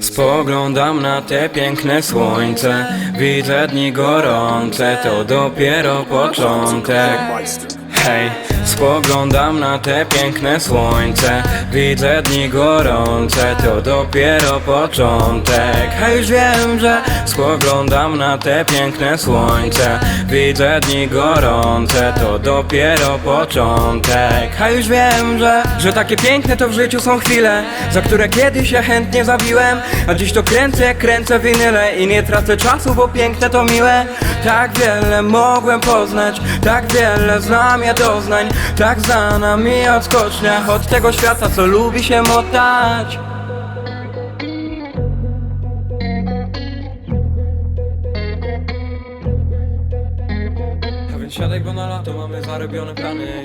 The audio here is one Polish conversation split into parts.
Spoglądam na te piękne słońce Widzę dni gorące To dopiero początek. Hej, spoglądam na te piękne słońce Widzę dni gorące, to dopiero początek. Hej, już wiem, że spoglądam na te piękne słońce Widzę dni gorące, to dopiero początek. Hej, już wiem, że, że takie piękne to w życiu są chwile Za które kiedyś ja chętnie zabiłem A dziś to kręcę kręcę winyle I nie tracę czasu, bo piękne to miłe. Tak wiele mogłem poznać Tak wiele znam ja doznań Tak za nami odskocznia Od tego świata, co lubi się motać. A więc siadaj, bo na lato mamy zarobione plany,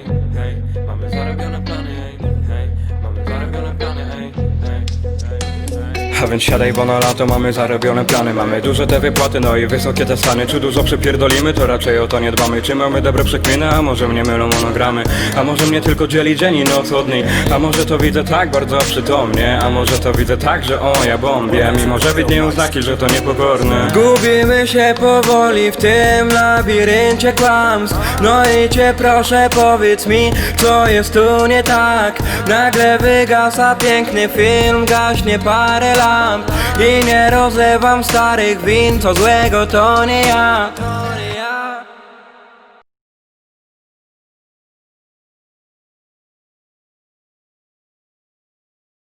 A więc siadaj, bo na lato mamy zarobione plany. Mamy duże te wypłaty, no i wysokie te stany. Czy dużo przepierdolimy, to raczej o to nie dbamy. Czy mamy dobre przekminy, a może mnie mylą monogramy? A może mnie tylko dzieli dzień i noc od niej A może to widzę tak bardzo przytomnie? A może to widzę tak, że o ja bombię Mimo, że widnieją znaki, że to niepokorne. Gubimy się powoli w tym labiryncie kłamstw. No i cię proszę powiedz mi, co jest tu nie tak? Nagle wygasa piękny film, gaśnie parę lamp I nie rozlewam starych win, co złego to nie ja